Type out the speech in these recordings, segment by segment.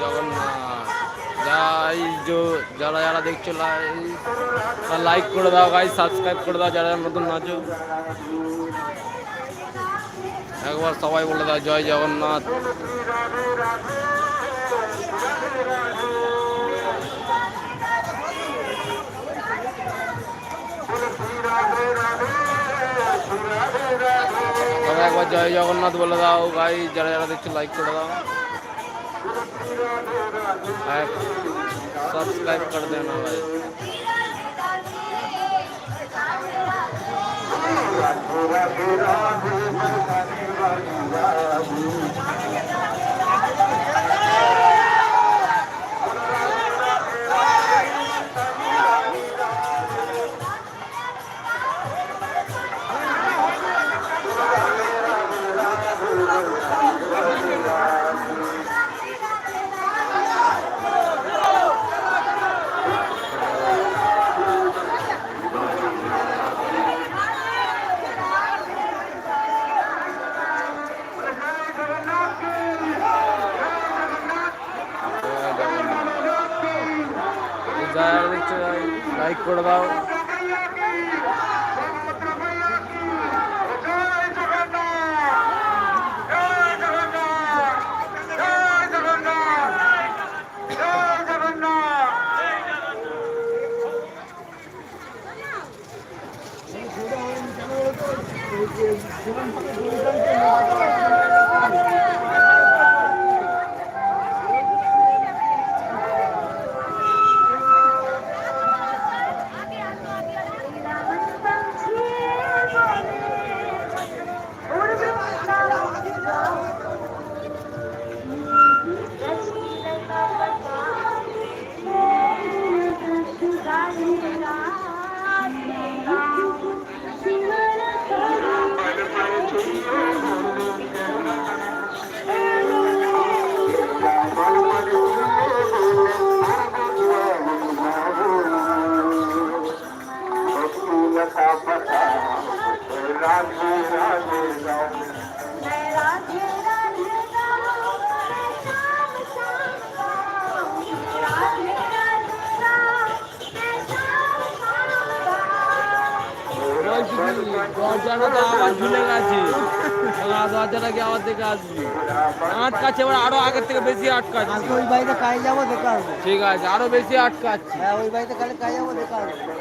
জগন্নাথ যাই যে যারা যারা দেখছ লাইক করে দাও গাই সাবস্ক্রাইব করে দাও যারা নতুন নাচো একবার সবাই বলে দাও জয় জগন্নাথ সবাই একবার জয় জগন্নাথ বলে দাও গাই যারা যারা দেখছো লাইক করে দাও सब्सक्राइब कर देना भाई राधे राधे Bhagavad করে দাও দরজাটা কি আবার দেখে আসবি আটকাচ্ছে এবার আরো আগের থেকে বেশি আটকাচ্ছে ওই বাড়িতে কাজে যাবো দেখে আসবো ঠিক আছে আরো বেশি আটকাচ্ছে হ্যাঁ ওই বাড়িতে কালে কাজে যাবো দেখে আসবো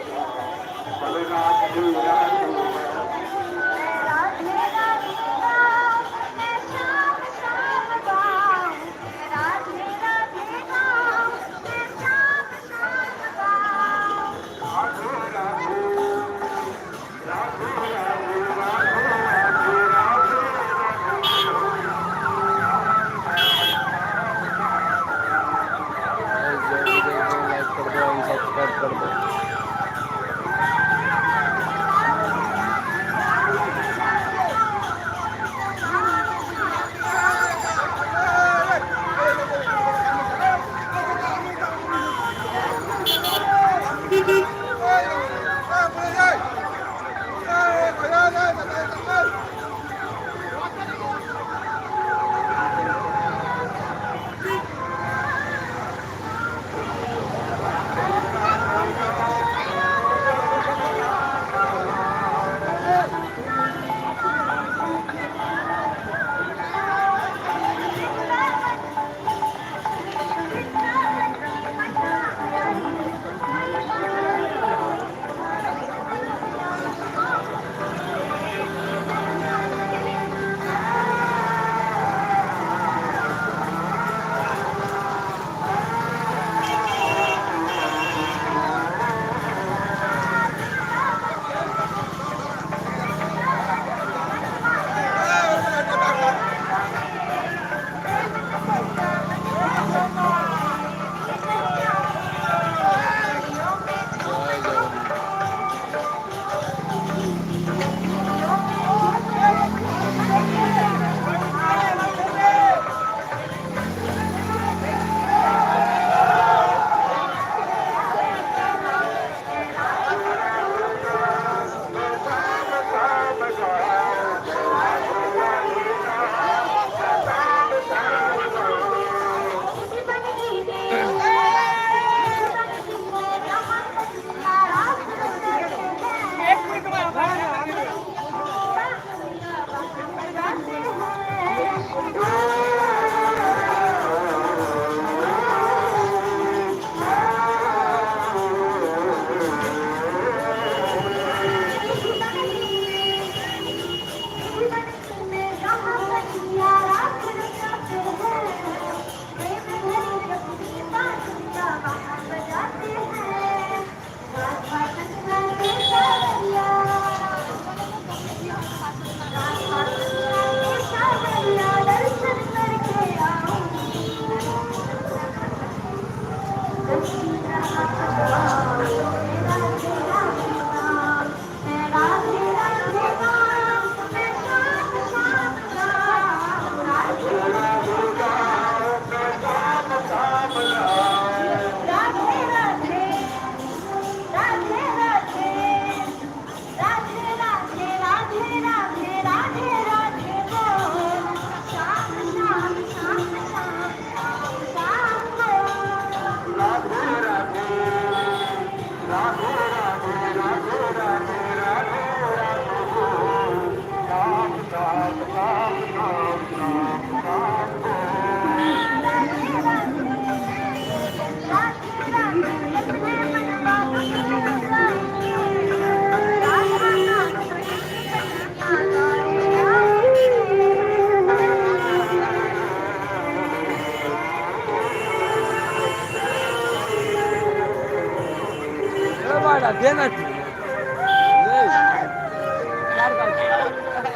দে না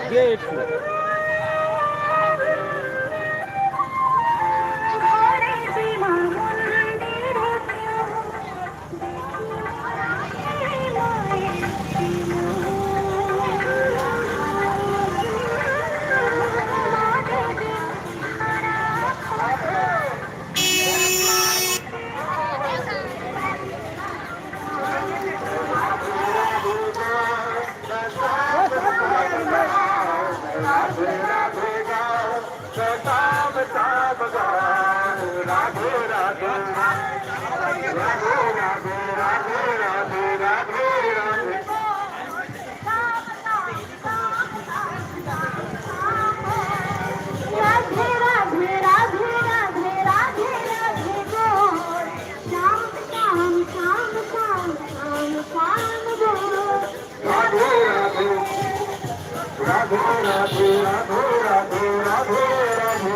দে একটু। রাধে রাধে রাধে রাধে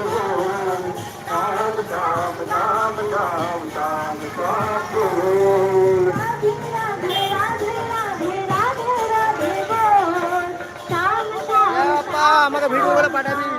আমাকে ভিডিও করে পাঠাবি।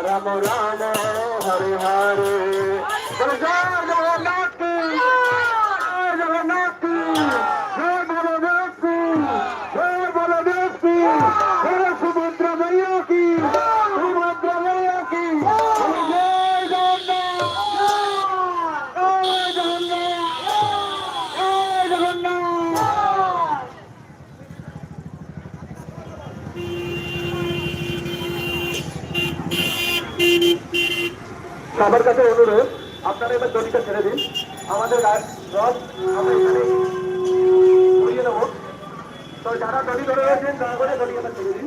Ram Ram Hare Hare Ram Ram Ram সবার কাছে অনুরোধ, আপনারা এবার দড়িটা ছেড়ে দিন। আমাদের রথ, আমরা এখানে ঘুরিয়ে নেব। তো যারা দড়ি ধরে রয়েছেন করে দড়িটা ছেড়ে দিন।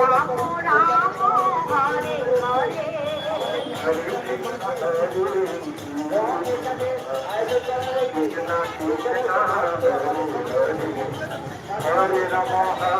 রাম রাম হরে হরে হরে নম হরে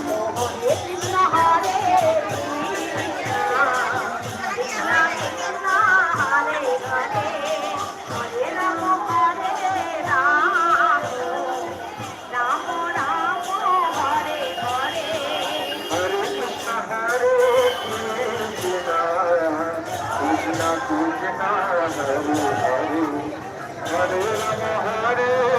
Hare Rama Hare Rama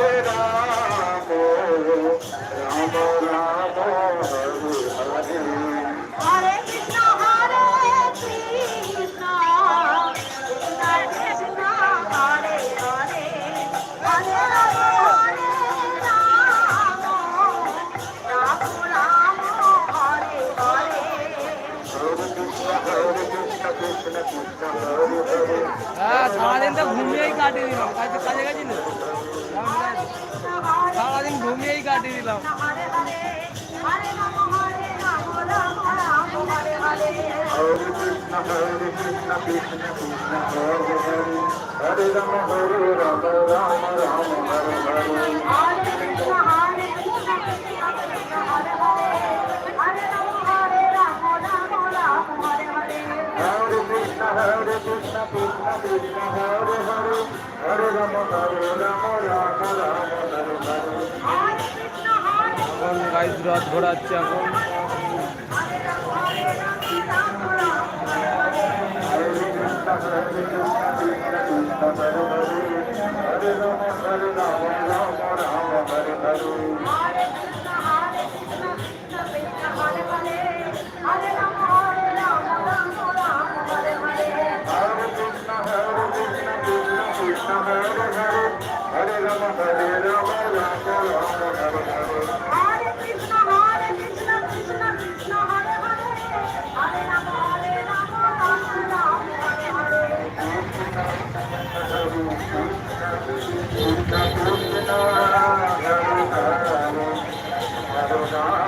সারাদিনটা ঘুমিয়েই কাটিয়ে দিলাম। কাজে কাজে গেছি না? সারাদিন ঘুমিয়েই কাটিয়ে দিলাম। হরে রাম হরে রাম রাম রাম, হরে হরে। কৃষ্ণ হরে হরে হরে রাম হরে রাম রাম রাম এখন গাইজ রথ ঘোরাচ্ছে এখন Hare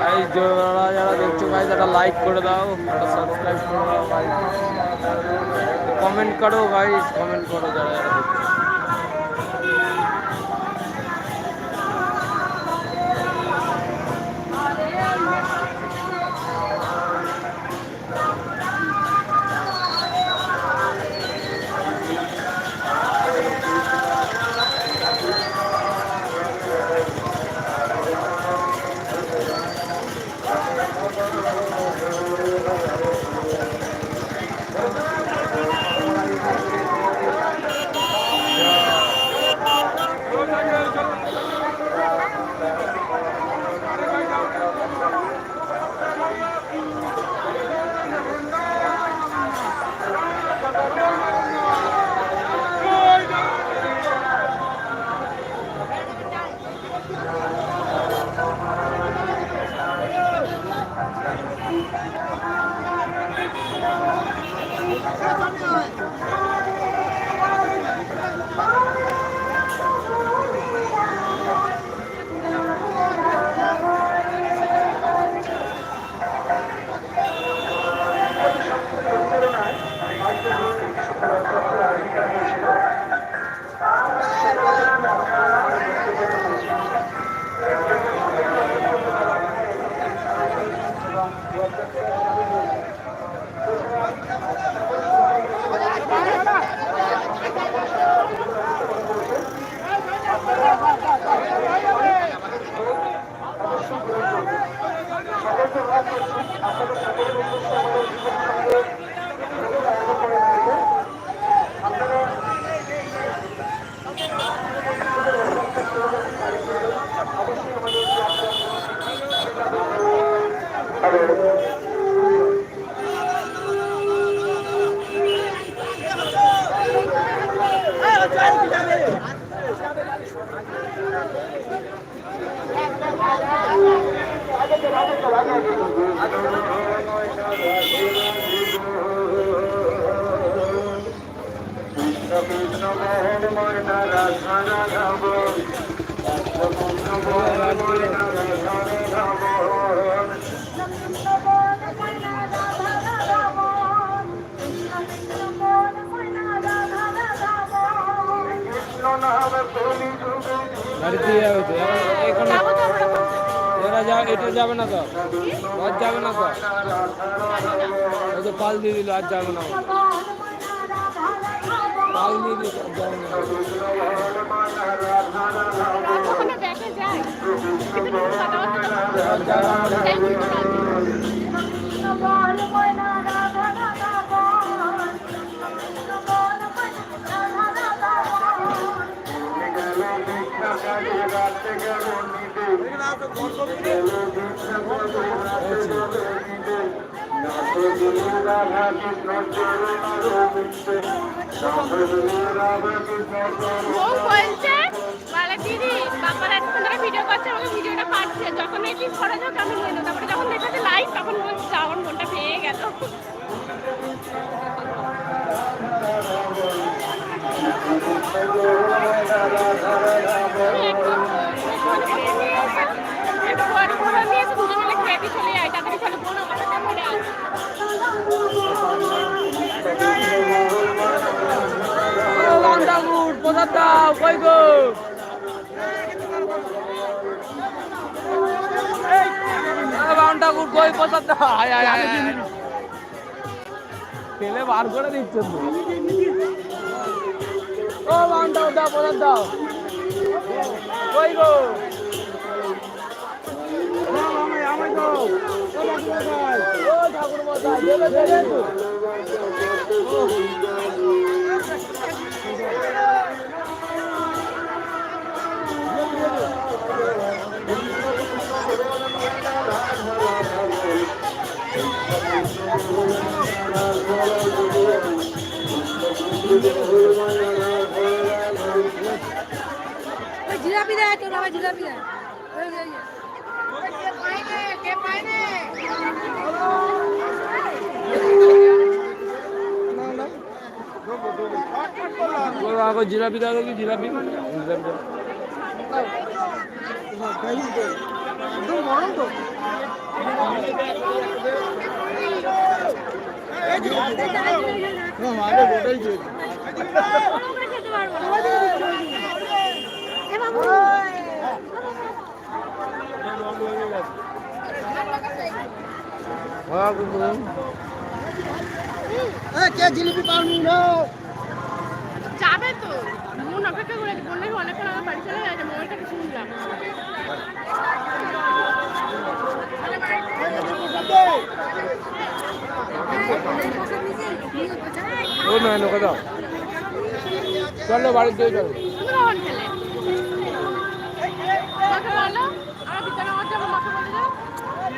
এই যারা যারা দেখছ ভাই একটা লাইক করে দাও একটা সাবস্ক্রাইব করে দাও ভাই। কমেন্ট করো ভাই কমেন্ট করো যারা যারা দেখছ। এটা যাবে না তো। আর যাবে না তো। ওই তো পাল দিয়ে দিল আর যাবে না পাল দিয়ে দিল আর যাবে না যাবে না। ও বলছে বলে দিদি বাবার ধরে ভিডিও করছে আমাকে ভিডিওটা পাচ্ছে যখন এটি করে যাও কেমন হইল তারপরে যখন দেখেছে লাইভ তখন বলছে আমার মনটা পেয়ে গেল দাও কই গো বাউন্ডাগুর কই প্রসাদ দাও আয় আয় আয় বার করে দিচ্ছে তো ও বাউন্ডা দাও প্রসাদ দাও কই গো জিলাপি দেয় তোর বাবা জিলাপি দেয় আগো জিলাপি দাও দেখি জিলাপি জিলাপি দাও। ওয়া গুগু কে জিলিপি পাওনি? যাবে তো। মন অপেক্ষা করে বললে অনেকক্ষণ আমার বাড়ি চলে গেছে মোবাইলটাকে শুনলাম ও না নৌকা দাও। চলো বাড়ির দিয়ে চলো। খেলে।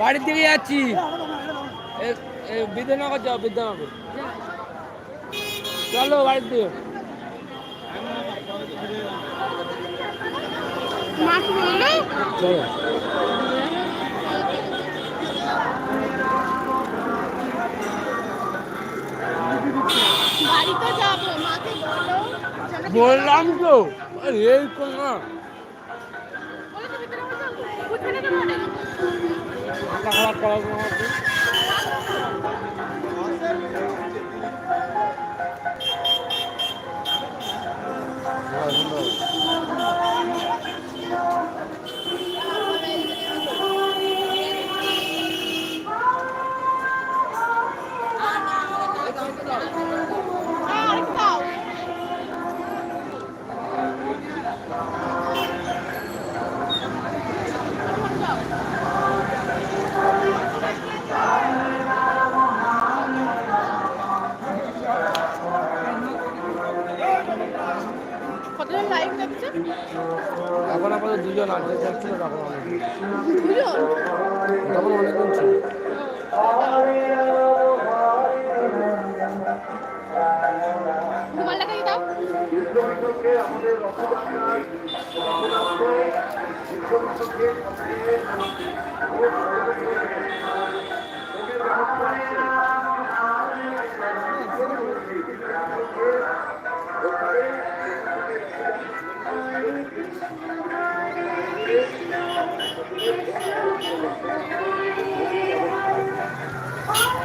বাড়ির দিকে যাচ্ছি। বিদ্যানগর যাও বিদ্যানগর। চলো বাড়ির দিকে। চলো। বললাম তো এই তো খারাপ করার দেখছিল তখন অনেক তখন অনেকজন ছিল তোমার লেখাই Oh,